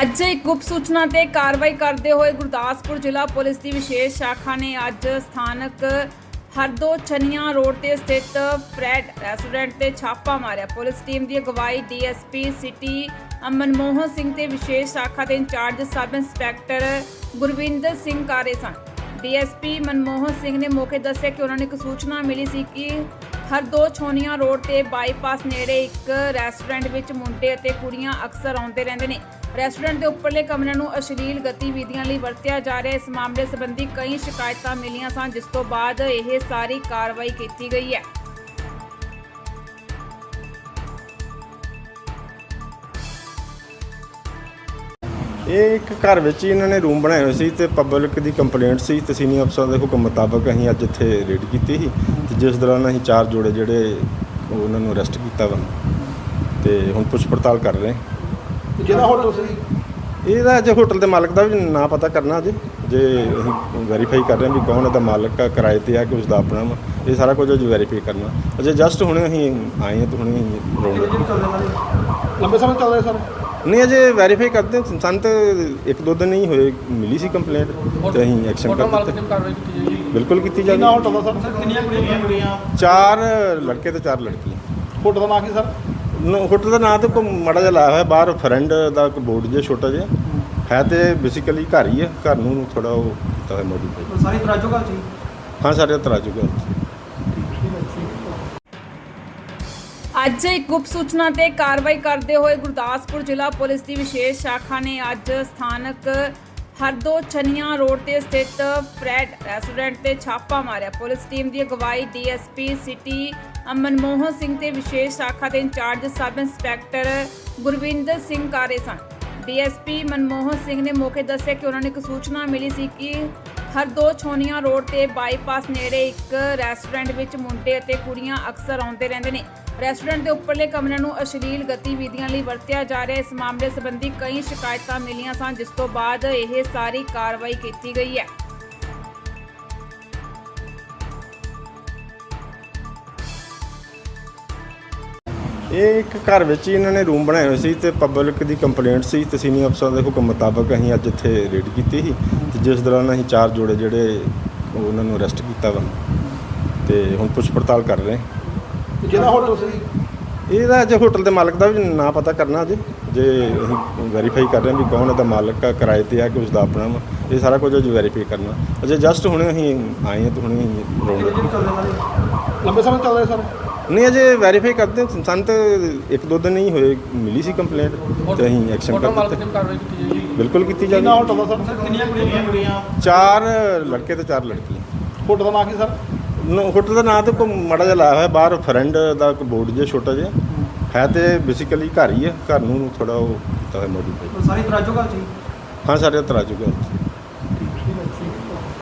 ਅੱਜ ਇੱਕ ਗੁਪਤ ਸੂਚਨਾ ਤੇ ਕਾਰਵਾਈ ਕਰਦੇ ਹੋਏ ਗੁਰਦਾਸਪੁਰ ਜ਼ਿਲ੍ਹਾ ਪੁਲਿਸ ਦੀ ਵਿਸ਼ੇਸ਼ ਸ਼ਾਖਾ ਨੇ ਅੱਜ ਸਥਾਨਕ ਹਰਦੋ ਚਨੀਆਂ ਰੋਡ ਤੇ ਸਥਿਤ ਫਰੈਡ ਰੈਸਟੋਰੈਂਟ ਤੇ ਛਾਪਾ ਮਾਰਿਆ। ਪੁਲਿਸ ਟੀਮ ਦੀ ਅਗਵਾਈ ਡੀਐਸਪੀ ਸਿਟੀ ਮਨਮੋਹਨ ਸਿੰਘ ਤੇ ਵਿਸ਼ੇਸ਼ ਸ਼ਾਖਾ ਦੇ incharge sub inspector Gurvinder Singh ਕਾਰੇ ਸਨ। ਡੀਐਸਪੀ ਮਨਮੋਹਨ ਸਿੰਘ ਨੇ ਮੌਕੇ ਦੱਸਿਆ ਕਿ ਉਹਨਾਂ ਨੂੰ ਇੱਕ ਸੂਚਨਾ ਮਿਲੀ ਸੀ ਕਿ ਹਰਦੋ ਛੋਨੀਆਂ ਰੋਡ ਤੇ ਬਾਈਪਾਸ ਨੇੜੇ ਇੱਕ ਰੈਸਟੋਰੈਂਟ ਵਿੱਚ ਮੁੰਡੇ ਅਤੇ ਕੁੜੀਆਂ ਅਕਸਰ ਆਉਂਦੇ ਰਹਿੰਦੇ ਨੇ। ਰੈਸਟੋਰੈਂਟ ਦੇ ਉੱਪਰਲੇ ਕਮਰਿਆਂ ਨੂੰ ਅਸ਼ਲੀਲ ਗਤੀਵਿਧੀਆਂ ਲਈ ਵਰਤਿਆ ਜਾ ਰਿਹਾ ਇਸ ਮਾਮਲੇ ਸੰਬੰਧੀ ਕਈ ਸ਼ਿਕਾਇਤਾਂ ਮਿਲੀਆਂ ਸਨ, ਜਿਸ ਤੋਂ ਬਾਅਦ ਇਹ ਸਾਰੀ ਕਾਰਵਾਈ ਕੀਤੀ ਗਈ ਹੈ। ਇਹ ਇੱਕ ਘਰ ਵਿੱਚ ਹੀ ਇਹਨਾਂ ਨੇ ਰੂਮ ਬਣਾਏ ਹੋਏ ਸੀ ਤੇ ਪਬਲਿਕ ਦੀ ਕੰਪਲੇਂਟ ਸੀ ਤੇ ਸੀਨੀਅਰ ਅਫਸਰਾਂ ਦੇ ਹੁਕਮ ਮੁਤਾਬਕ ਅਸੀਂ ਅੱਜ ਇੱਥੇ ਰੇਡ ਕੀਤੀ ਸੀ ਤੇ ਜਿਸ ਦੌਰਾਨ ਅਸੀਂ ਚਾਰ ਜੋੜੇ ਜਿਹੜੇ ਉਹਨਾਂ ਨੂੰ ਅਰੈਸਟ ਕੀਤਾ ਵਾ ਤੇ ਹੁਣ ਪੁੱਛ ਪੜਤਾਲ ਕਰ ਰਹੇ। ਕਿਹੜਾ ਹੋਟਲ ਸੀ? ਇਹਦਾ ਅਜੇ ਹੋਟਲ ਦੇ ਮਾਲਕ ਦਾ ਵੀ ਨਾਂ ਪਤਾ ਕਰਨਾ ਅਜੇ। ਜੇ ਅਸੀਂ ਵੈਰੀਫਾਈ ਕਰ ਰਹੇ ਹਾਂ ਵੀ ਕੌਣ ਇਹਦਾ ਮਾਲਕ ਆ ਕਿਰਾਏ ਤੇ ਆ ਕਿ ਉਸ ਦਾ ਆਪਣਾ ਵਾ ਇਹ ਸਾਰਾ ਕੁਝ ਅਜੇ ਵੈਰੀਫਾਈ ਕਰਨਾ। ਅਜੇ ਜਸਟ ਹੁਣੇ ਅਸੀਂ ਆਏ ਹਾਂ ਤੇ ਹੁਣੇ ਅਸੀਂ ਰੌਂਡ ਲੰਬੇ ਸਮੇਂ ਚੱਲ ਰਹੇ ਸਰ? ਨਹੀਂ ਅਜੇ ਵੈਰੀਫਾਈ ਕਰਦੇ ਹਾਂ। ਸਾਨੂੰ ਤਾਂ ਇੱਕ ਦੋ ਦਿਨ ਨਹੀਂ ਹੋਏ ਮਿਲੀ ਸੀ ਕੰਪਲੇਂਟ ਤੇ ਅਸੀਂ ਐਕਸ਼ਨ ਕਰ ਦਿੱਤਾ ਬਿਲਕੁਲ ਕੀਤੀ ਜਾਵੇ ਹੋਟਲ ਦਾ ਸਰ? ਕਿੰਨੀਆਂ ਕੁੜੀਆਂ ਚਾਰ ਲੜਕੇ ਤੇ ਚਾਰ ਲੜਕੀਆਂ। ਹੋਟਲ ਦਾ ਨਾਂ ਕੀ ਸਰ? ਹੋਟਲ ਦਾ ਨਾਂ ਤਾਂ ਕੋਈ ਮਾੜਾ ਜਿਹਾ ਲਾਇਆ ਹੋਇਆ ਬਾਹਰ ਫਰੈਂਡ ਦਾ ਕੋਈ ਬੋਰਡ ਜਿਹਾ ਛੋਟਾ ਜਿਹਾ। ਹੈ ਤੇ ਬੇਸਿਕਲੀ ਘਰ ਹੀ ਹੈ ਘਰ ਨੂੰ ਥੋੜਾ ਉਹ ਕੀਤਾ ਹੋਇਆ ਮੋਡੀਫਾਈ ਸਾਰੀ ਤਰਾਜੋ ਘਰ ਸੀ ਹਾਂ? ਸਾਡੇ ਤਰਾਜੂ ਘਰ ਅੱਜ ਇੱਕ ਗੁਪਤ ਸੂਚਨਾ ਤੇ ਕਾਰਵਾਈ ਕਰਦੇ ਹੋਏ ਗੁਰਦਾਸਪੁਰ ਜ਼ਿਲ੍ਹਾ ਪੁਲਿਸ ਦੀ ਵਿਸ਼ੇਸ਼ ਸ਼ਾਖਾ ਨੇ ਅੱਜ ਸਥਾਨਕ ਹਰਦੋ ਚਨੀਆਂ ਰੋਡ ਤੇ ਸਥਿਤ ਫਰੈਡ ਰੈਸਟੋਰੈਂਟ ਤੇ ਛਾਪਾ ਮਾਰਿਆ। ਪੁਲਿਸ ਟੀਮ ਦੀ ਅਗਵਾਈ ਡੀਐਸਪੀ ਸਿਟੀ ਮਨਮੋਹਨ ਸਿੰਘ ਤੇ ਵਿਸ਼ੇਸ਼ ਸ਼ਾਖਾ ਦੇ incharge sub inspector Gurvinder Singh ਕਾਰੇ ਸਨ। ਡੀਐਸਪੀ ਮਨਮੋਹਨ ਸਿੰਘ ਨੇ ਮੌਕੇ ਦੱਸਿਆ ਕਿ ਉਹਨਾਂ ਨੂੰ ਇੱਕ ਸੂਚਨਾ ਮਿਲੀ ਸੀ ਕਿ ਹਰਦੋ ਛੋਨੀਆਂ ਰੋਡ ਤੇ ਬਾਈਪਾਸ ਨੇੜੇ ਇੱਕ ਰੈਸਟੋਰੈਂਟ ਵਿੱਚ ਮੁੰਡੇ ਅਤੇ ਕੁੜੀਆਂ ਅਕਸਰ ਆਉਂਦੇ ਰਹਿੰਦੇ ਨੇ। ਰੈਸਟੋਰੈਂਟ ਦੇ ਉੱਪਰਲੇ ਕਮਰਿਆਂ ਨੂੰ ਅਸ਼ਲੀਲ ਗਤੀਵਿਧੀਆਂ ਲਈ ਵਰਤਿਆ ਜਾ ਰਿਹਾ ਇਸ ਮਾਮਲੇ ਸੰਬੰਧੀ ਕਈ ਸ਼ਿਕਾਇਤਾਂ ਮਿਲੀਆਂ ਸਨ, ਜਿਸ ਤੋਂ ਬਾਅਦ ਇਹ ਸਾਰੀ ਕਾਰਵਾਈ ਕੀਤੀ ਗਈ ਹੈ। ਇਹ ਇੱਕ ਘਰ ਵਿੱਚ ਹੀ ਇਹਨਾਂ ਨੇ ਰੂਮ ਬਣਾਏ ਹੋਏ ਸੀ ਤੇ ਪਬਲਿਕ ਦੀ ਕੰਪਲੇਂਟ ਸੀ ਤੇ ਸੀਨੀਅਰ ਅਫਸਰਾਂ ਦੇ ਹੁਕਮ ਮੁਤਾਬਕ ਅਸੀਂ ਅੱਜ ਇੱਥੇ ਰੇਡ ਕੀਤੀ ਸੀ ਤੇ ਜਿਸ ਦੌਰਾਨ ਅਸੀਂ ਚਾਰ ਜੋੜੇ ਜਿਹੜੇ ਉਹਨਾਂ ਨੂੰ ਅਰੈਸਟ ਕੀਤਾ ਵਾ ਤੇ ਹੁਣ ਪੁੱਛ ਪੜਤਾਲ ਕਰ ਰਹੇ ਹਾਂ। ਕਿਹੜਾ ਹੋਟਲ ਸੀ? ਇਹਦਾ ਅਜੇ ਹੋਟਲ ਦੇ ਮਾਲਕ ਦਾ ਵੀ ਨਾਂ ਪਤਾ ਕਰਨਾ ਅਜੇ। ਜੇ ਅਸੀਂ ਵੈਰੀਫਾਈ ਕਰ ਰਹੇ ਹਾਂ ਵੀ ਕੌਣ ਇਹਦਾ ਮਾਲਕ ਆ ਕਿਰਾਏ ਤੇ ਆ ਕਿ ਉਸ ਦਾ ਆਪਣਾ ਵਾ। ਇਹ ਸਾਰਾ ਕੁਝ ਅਜੇ ਵੈਰੀਫਾਈ ਕਰਨਾ। ਅਜੇ ਜਸਟ ਹੁਣੇ ਅਸੀਂ ਆਏ ਹਾਂ ਤੇ ਹੁਣੇ ਅਸੀਂ ਰੌਂਡ ਲੰਬੇ ਸਮੇਂ ਚੱਲ ਰਹੇ ਸਰ? ਨਹੀਂ ਅਜੇ ਵੈਰੀਫਾਈ ਕਰਦੇ ਹਾਂ। ਸਾਨੂੰ ਤਾਂ ਇੱਕ ਦੋ ਦਿਨ ਨਹੀਂ ਹੋਏ ਮਿਲੀ ਸੀ ਕੰਪਲੇਂਟ ਤੇ ਅਸੀਂ ਐਕਸ਼ਨ ਕਰ ਦਿੱਤਾ ਬਿਲਕੁਲ ਕੀਤੀ ਕਿਹੜਾ ਜਾਵੇ ਹੋਟਲ ਦਾ ਸਰ? ਕਿੰਨੀਆਂ ਕੁੜੀਆਂ ਚਾਰ ਲੜਕੇ ਤੇ ਚਾਰ ਲੜਕੀਆਂ। ਹੋਟਲ ਦਾ ਨਾਂ ਕੀ ਸਰ? ਹੋਟਲ ਦਾ ਨਾਂ ਤਾਂ ਕੋਈ ਮਾੜਾ ਜਿਹਾ ਲਾਇਆ ਹੋਇਆ ਬਾਹਰ ਫਰੈਂਡ ਦਾ ਕੋਈ ਬੋਰਡ ਜਿਹਾ ਛੋਟਾ ਜਿਹਾ। ਹੈ। ਤੇ ਬੇਸਿਕਲੀ ਘਰ ਹੀ ਹੈ ਘਰ ਨੂੰ ਥੋੜਾ ਉਹ ਕੀਤਾ ਹੋਇਆ ਮੋਡੀਫਾਈ ਸਾਰੀ ਤਰਾਜੋ ਘਰ ਸੀ ਹਾਂ? ਸਾਡੇ ਤਰਾਜੂ ਘਰ